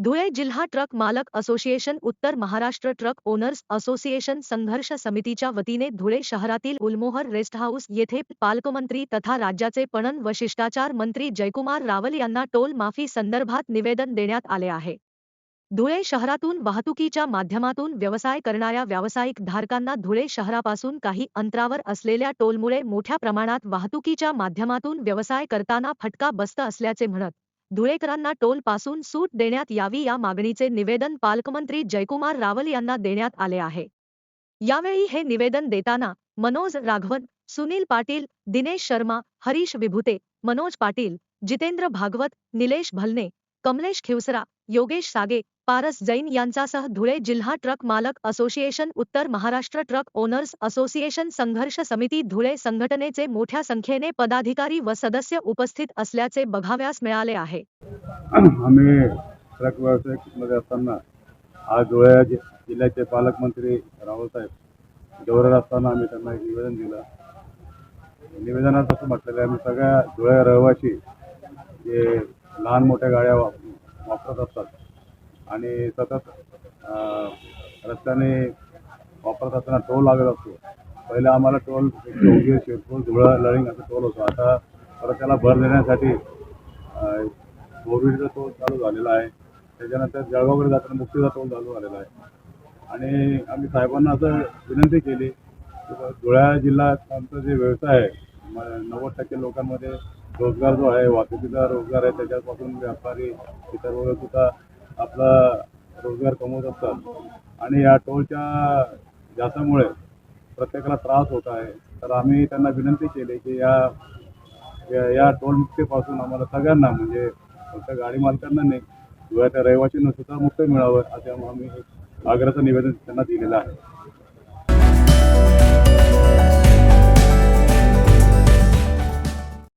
धुळे जिल्हा ट्रक मालक असोसिएशन उत्तर महाराष्ट्र ट्रक ओनर्स असोसिएशन संघर्ष समितीच्या वतीने धुळे शहरातील उलमोहर रेस्ट हाऊस येथे पालकमंत्री तथा राज्याचे पणन व शिष्टाचार मंत्री जयकुमार रावल यांना टोल माफी संदर्भात निवेदन देण्यात आले आहे. धुळे शहरातून वाहतुकीच्या माध्यमातून व्यवसाय करणाऱ्या व्यावसायिक धारकांना धुळे शहरापासून काही अंतरावर असलेल्या टोलमुळे मोठ्या प्रमाणात वाहतुकीच्या माध्यमातून व्यवसाय करताना फटका बसत असल्याचे म्हणत धुळेकरांना टोलपासून सूट देण्यात यावी या मागणीचे निवेदन पालकमंत्री जयकुमार रावल यांना देण्यात आले आहे. यावेळी हे निवेदन देताना मनोज राघवन सुनील पाटील दिनेश शर्मा हरीश विभुते मनोज पाटील जितेंद्र भागवत निलेश भलने कमलेश खिवसरा योगेश सागे पारस जैन यांचासह धुळे जिल्हा ट्रक मालक असोसिएशन उत्तर महाराष्ट्र ट्रक ओनर्स असोसिएशन संघर्ष समिती धुळे संघटनेचे मोठ्या संख्येने पदाधिकारी व सदस्य उपस्थित असल्याचे बघाव्यास मिळाले आहे. आम्ही ट्रक व्यवसायिकमध्ये असताना आज धुळे जिल्ह्याचे पालकमंत्री रावलसाहेब दौऱ्यावर असताना आम्ही त्यांना एक निवेदन दिलं. निवेदनात असं म्हटलेलं आहे आम्ही सगळ्या धुळे रहिवासी जे लहान मोठ्या गाड्या वापरत असतात आणि सतत रस्त्याने वापरत असताना टोल लागत असतो. पहिले आम्हाला टोल चौघे शिरपूर धुळा लळिंग असा टोल होतो. आता परत त्याला भर देण्यासाठी कोविडचा टोल चालू झालेला आहे. त्याच्यानंतर जळगावकडे जाताना मुक्तीचा टोल चालू झालेला आहे. आणि आम्ही साहेबांना असं विनंती केली की धुळ्या जिल्ह्यात आमचा जे व्यवसाय आहे नव्वद टक्के लोकांमध्ये रोजगार जो आहे वाहतुकीचा रोजगार आहे त्याच्यापासून व्यापारी इतर वगैरे सुद्धा आपला रोजगार कमवत असतात. आणि या टोलच्या जासामुळे प्रत्येकाला त्रास होत आहे. तर आम्ही त्यांना विनंती केली की या या- या टोलमुक्तीपासून आम्हाला सगळ्यांना म्हणजे फक्त गाडी मालकांना नाही किंवा त्या रहिवाशींना सुद्धा मुक्त मिळावं असे आम्ही आग्रहाचं निवेदन त्यांना दिलेलं आहे.